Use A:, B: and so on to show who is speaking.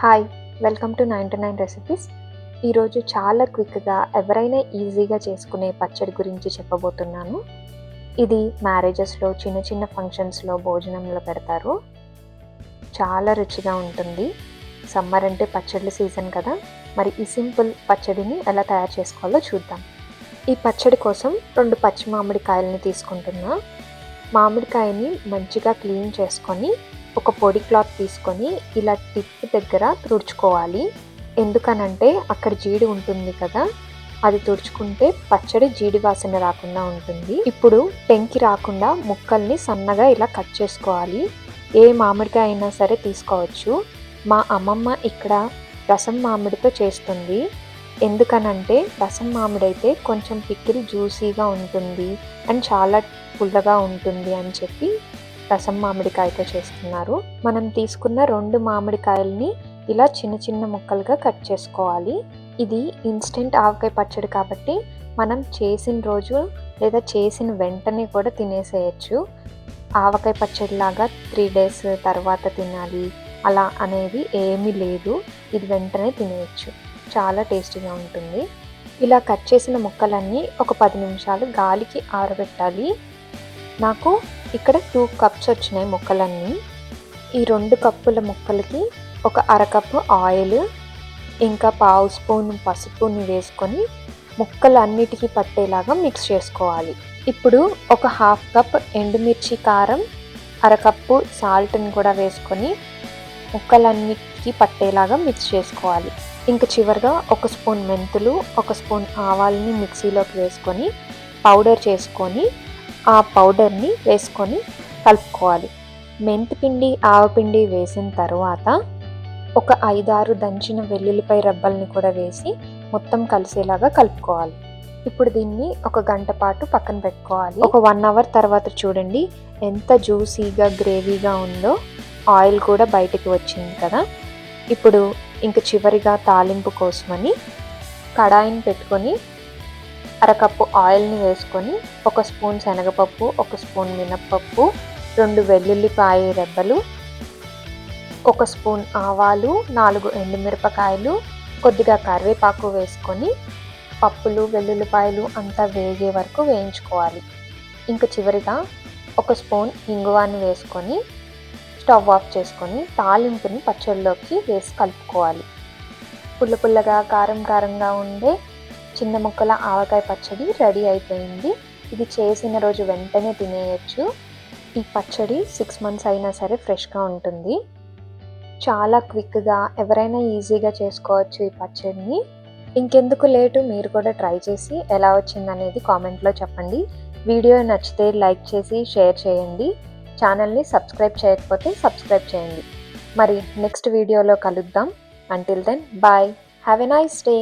A: Hi welcome to ninety nine recipes ఈరోజు చాలా క్విక్గా ఎవరైనా ఈజీగా చేసుకునే పచ్చడి గురించి చెప్పబోతున్నాను. ఇది మ్యారేజెస్లో చిన్న చిన్న ఫంక్షన్స్లో భోజనంలో పెడతారు. చాలా రుచిగా ఉంటుంది. సమ్మర్ అంటే పచ్చడి సీజన్ కదా. మరి ఈ సింపుల్ పచ్చడిని ఎలా తయారు చేసుకోవాలో చూద్దాం. ఈ పచ్చడి కోసం రెండు పచ్చి మామిడికాయలని తీసుకుంటున్నా. మామిడికాయని మంచిగా క్లీన్ చేసుకొని ఒక పొడి క్లాత్ తీసుకొని ఇలా టిప్ దగ్గర తుడుచుకోవాలి. ఎందుకనంటే అక్కడ జీడి ఉంటుంది కదా అది తుడుచుకుంటే పచ్చడి జీడి వాసన రాకుండా ఉంటుంది. ఇప్పుడు టెంకి రాకుండా ముక్కల్ని సన్నగా ఇలా కట్ చేసుకోవాలి. ఏ మామిడికాయ అయినా సరే తీసుకోవచ్చు. మా అమ్మమ్మ ఇక్కడ రసం మామిడితో చేస్తుంది. ఎందుకనంటే రసం మామిడి అయితే కొంచెం పిక్కిల్ జ్యూసీగా ఉంటుంది. అండ్ చాలా పుల్లగా ఉంటుంది అని చెప్పి రసం మామిడికాయతో చేస్తున్నారు. మనం తీసుకున్న రెండు మామిడికాయల్ని ఇలా చిన్న చిన్న ముక్కలుగా కట్ చేసుకోవాలి. ఇది ఇన్స్టెంట్ ఆవకాయ పచ్చడి కాబట్టి మనం చేసిన రోజు లేదా చేసిన వెంటనే కూడా తినేసేయచ్చు. ఆవకాయ పచ్చడిలాగా త్రీ డేస్ తర్వాత తినాలి. అలా అనేది ఏమీ లేదు. ఇది వెంటనే తినేయచ్చు. చాలా టేస్టీగా ఉంటుంది. ఇలా కట్ చేసిన ముక్కలన్నీ ఒక పది నిమిషాలు గాలికి ఆరబెట్టాలి. నాకు ఇక్కడ టూ కప్స్ వచ్చినాయి ముక్కలన్నీ. ఈ రెండు కప్పుల ముక్కలకి ఒక అరకప్పు ఆయిల్ ఇంకా పావు స్పూన్ పసుపుని వేసుకొని ముక్కలు అన్నిటికీ పట్టేలాగా మిక్స్ చేసుకోవాలి. ఇప్పుడు ఒక హాఫ్ కప్ ఎండుమిర్చి కారం అరకప్పు సాల్ట్ని కూడా వేసుకొని ముక్కలన్నిటికీ పట్టేలాగా మిక్స్ చేసుకోవాలి. ఇంకా చివరిగా ఒక స్పూన్ మెంతులు ఒక స్పూన్ ఆవాలని మిక్సీలోకి వేసుకొని పౌడర్ చేసుకొని ఆ పౌడర్ని వేసుకొని కలుపుకోవాలి. మెంతిపిండి ఆవపిండి వేసిన తర్వాత ఒక ఐదారు దంచిన వెల్లుల్లిపై రబ్బల్ని కూడా వేసి మొత్తం కలిసేలాగా కలుపుకోవాలి. ఇప్పుడు దీన్ని ఒక గంట పాటు పక్కన పెట్టుకోవాలి. ఒక వన్ అవర్ తర్వాత చూడండి ఎంత జ్యూసీగా గ్రేవీగా ఉందో ఆయిల్ కూడా బయటికి వచ్చింది కదా. ఇప్పుడు ఇంక చివరిగా తాలింపు కోసమని కడాయిని పెట్టుకొని అరకప్పు ఆయిల్ని వేసుకొని ఒక స్పూన్ శనగపప్పు ఒక స్పూన్ మినప్పప్పు రెండు వెల్లుల్లిపాయ రెబ్బలు ఒక స్పూన్ ఆవాలు నాలుగు ఎండుమిరపకాయలు కొద్దిగా కరివేపాకు వేసుకొని పప్పులు వెల్లుల్లిపాయలు అంతా వేగే వరకు వేయించుకోవాలి. ఇంకా చివరిగా ఒక స్పూన్ ఇంగువాన్ని వేసుకొని స్టవ్ ఆఫ్ చేసుకొని తాలింపుని పచ్చళ్ళలోకి వేసి కలుపుకోవాలి. పుల్ల పుల్లగా కారం కారంగా ఉండే చిన్న ముక్కల ఆవకాయ పచ్చడి రెడీ అయిపోయింది. ఇది చేసిన రోజు వెంటనే తినేయచ్చు. ఈ పచ్చడి సిక్స్ మంత్స్ అయినా సరే ఫ్రెష్గా ఉంటుంది. చాలా క్విక్గా ఎవరైనా ఈజీగా చేసుకోవచ్చు ఈ పచ్చడిని. ఇంకెందుకు లేటు మీరు కూడా ట్రై చేసి ఎలా వచ్చిందనేది కామెంట్లో చెప్పండి. వీడియో నచ్చితే లైక్ చేసి షేర్ చేయండి. ఛానల్ని సబ్స్క్రైబ్ చేయకపోతే సబ్స్క్రైబ్ చేయండి. మరి నెక్స్ట్ వీడియోలో కలుద్దాం. Until then bye have a nice day